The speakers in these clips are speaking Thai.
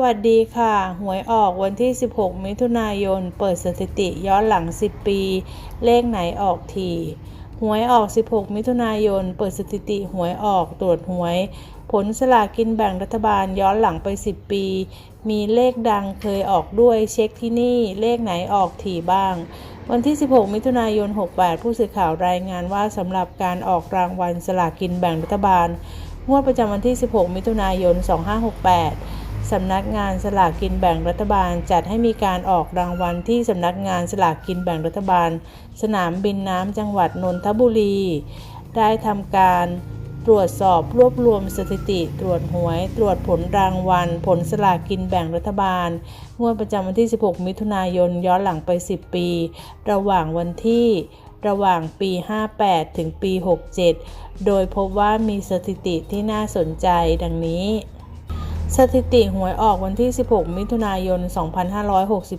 วัสดีค่ะ หวยออกวันที่ 16 มิถุนายน เปิดสถิติย้อนหลัง 10 ปี เลขไหนออกทีหวยออก 16 มิถุนายน เปิดสถิติหวยออกตรวจหวย ผลสลากินแบ่งรัฐบาลย้อนหลังไป 10 ปี มีเลขดังเคยออกด้วยเช็คที่นี่เลขไหนออกถี่บ้าง วันที่ 16 มิถุนายน 68 ผู้สื่อข่าวรายงานว่าสำหรับการออกรางวัลสลากินแบ่งรัฐบาล งวดประจำวันที่ 16 มิถุนายน 2568 สำนักงานสลากกินแบ่งรัฐบาลจัดให้มีการออกรางวัลที่สำนักงานสลากกินแบ่งรัฐบาล สนามบินน้ำจังหวัดนนทบุรี ได้ทำการตรวจสอบรวบรวมสถิติ ตรวจหวย ตรวจผลรางวัล ผลสลากกินแบ่งรัฐบาล งวดประจำวันที่ 16 มิถุนายน ย้อนหลังไป 10 ปี ระหว่างวันที่ระหว่างปี 58 ถึงปี 67 โดยพบว่ามีสถิติที่น่าสนใจดังนี้ สถิติหวยออกวันที่ 16 มิถุนายน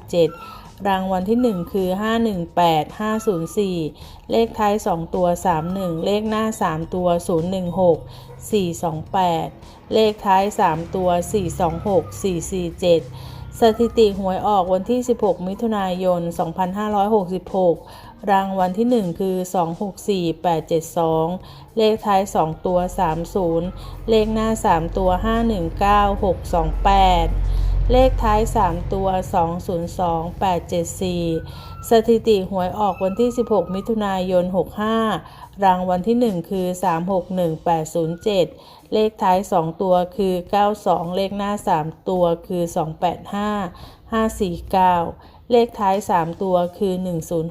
2567 รางวัลที่ 1 คือ 518504 เลขท้าย 2 ตัว 31 เลขหน้า 3 ตัว 016 428 เลขท้าย 3 ตัว 426 447 สถิติหวยออกวันที่ 16 มิถุนายน 2566 รางวัลที่ 1 คือ 264872 เลขท้าย 2 ตัว 30 เลขหน้า 3 ตัว 519628 เลขท้าย 3 ตัว 202874 สถิติหวยออกวันที่ 16 มิถุนายน 65 รางวัลที่ 1 คือ 361807 เลขท้าย 2 ตัวคือ 92 เลขหน้า 3 ตัวคือ 285 549 เลขท้าย 3 ตัวคือ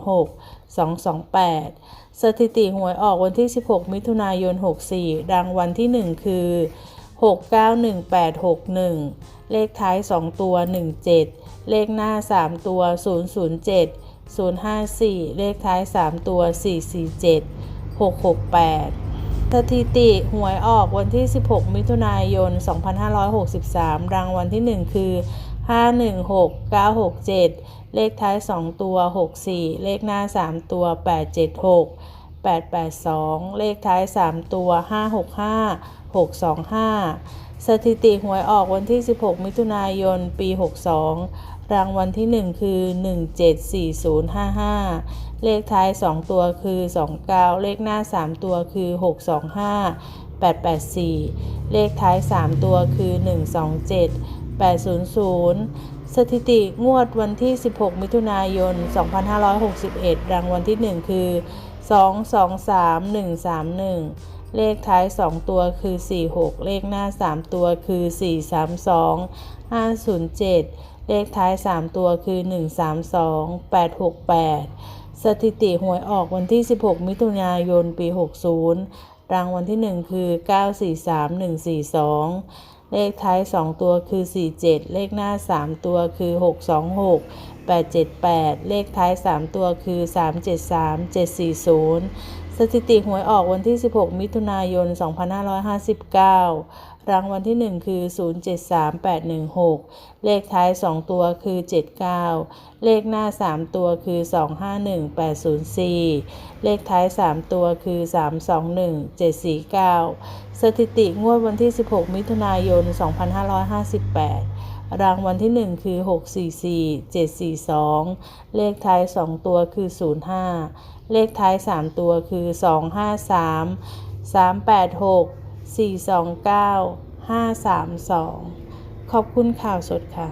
106 228 สถิติหวยออกวันที่ 16 มิถุนายน 64 รางวัลที่ 1 คือ 691861 เลขท้าย 2 ตัว 17 เลขหน้า 3 ตัว 007 054 เลขท้าย 3 ตัว 447 668 สถิติหวยออกวันที่ 16 มิถุนายน 2563 รางวัลที่ 1 คือ 516967 เลขท้าย 2 ตัว 64 เลขหน้า 3 ตัว 876 882 เลขท้าย 3 ตัว 565 625 สถิติหวยออกวันที่ 16 มิถุนายน ปี 62 รางวัลที่ 1 คือ 174055 เลขท้าย 2 ตัวคือ 29 เลขหน้า 3 ตัวคือ 625 884 เลขท้าย 3 ตัวคือ 127 800 สถิติงวดวันที่ 16 มิถุนายน 2561 รางวัลที่ 1 คือ 223131 เลขท้าย 2 ตัวคือ 46 เลขหน้า 3 ตัวคือ 432 507 เลขท้าย 3 ตัวคือ 132 868 สถิติหวยออกวันที่ 16 มิถุนายน ปี 60 รางวัลที่ 1 คือ 943142 เลขท้าย 2 ตัวคือ 47 เลขหน้า 3 ตัวคือ 626 878 เลขท้าย 3 ตัวคือ 373 740 สถิติหวยออกวันที่ 16 มิถุนายน 2559 รางวัลที่ 1 คือ 073816 เลขท้าย 2 ตัวคือ 79 เลขหน้า 3 ตัวคือ 251804 เลขท้าย 3 ตัวคือ 321 749 สถิติงวดวันที่ 16 มิถุนายน 2558 รางวัลที่ 1 คือ 644 742 เลขท้าย 2 ตัวคือ 05 เลขท้าย 3 ตัวคือ 253 386 429 532 ขอบคุณข่าวสดค่ะ